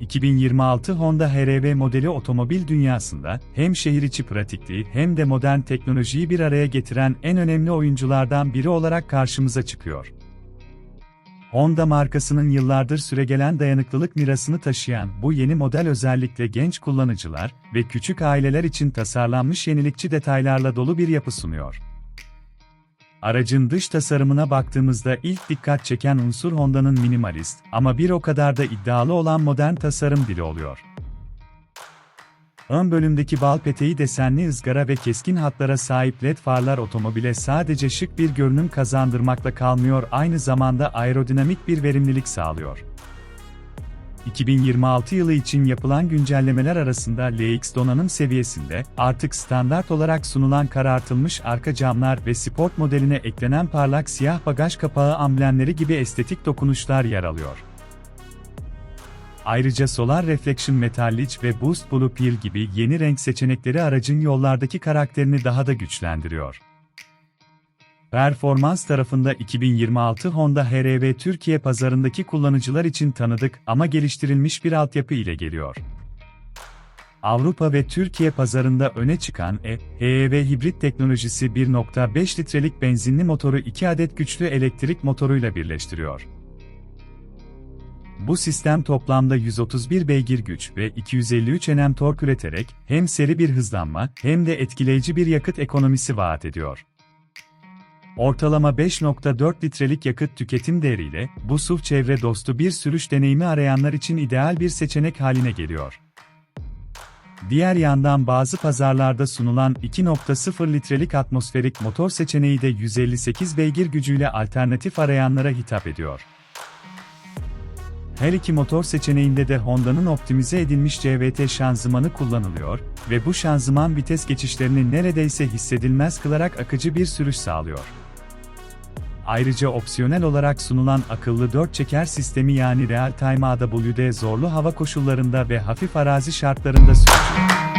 ...2026 Honda HR-V modeli otomobil dünyasında hem şehir içi pratikliği hem de modern teknolojiyi bir araya getiren en önemli oyunculardan biri olarak karşımıza çıkıyor. Honda markasının yıllardır süregelen dayanıklılık mirasını taşıyan bu yeni model özellikle genç kullanıcılar ve küçük aileler için tasarlanmış yenilikçi detaylarla dolu bir yapı sunuyor. Aracın dış tasarımına baktığımızda ilk dikkat çeken unsur Honda'nın minimalist ama bir o kadar da iddialı olan modern tasarım dili oluyor. Ön bölümdeki bal peteği desenli ızgara ve keskin hatlara sahip led farlar otomobile sadece şık bir görünüm kazandırmakla kalmıyor aynı zamanda aerodinamik bir verimlilik sağlıyor. 2026 yılı için yapılan güncellemeler arasında LX donanım seviyesinde, artık standart olarak sunulan karartılmış arka camlar ve sport modeline eklenen parlak siyah bagaj kapağı amblemleri gibi estetik dokunuşlar yer alıyor. Ayrıca Solar Reflection Metallic ve Boost Blue Peel gibi yeni renk seçenekleri aracın yollardaki karakterini daha da güçlendiriyor. Performans tarafında 2026 Honda HR-V Türkiye pazarındaki kullanıcılar için tanıdık ama geliştirilmiş bir altyapı ile geliyor. Avrupa ve Türkiye pazarında öne çıkan E, HEV hibrit teknolojisi 1.5 litrelik benzinli motoru 2 adet güçlü elektrik motoruyla birleştiriyor. Bu sistem toplamda 131 beygir güç ve 253 Nm tork üreterek hem seri bir hızlanma hem de etkileyici bir yakıt ekonomisi vaat ediyor. Ortalama 5.4 litrelik yakıt tüketim değeriyle bu SUV çevre dostu bir sürüş deneyimi arayanlar için ideal bir seçenek haline geliyor. Diğer yandan bazı pazarlarda sunulan 2.0 litrelik atmosferik motor seçeneği de 158 beygir gücüyle alternatif arayanlara hitap ediyor. Her iki motor seçeneğinde de Honda'nın optimize edilmiş CVT şanzımanı kullanılıyor ve bu şanzıman vites geçişlerini neredeyse hissedilmez kılarak akıcı bir sürüş sağlıyor. Ayrıca opsiyonel olarak sunulan akıllı 4 çeker sistemi yani Real Time AWD zorlu hava koşullarında ve hafif arazi şartlarında sürücü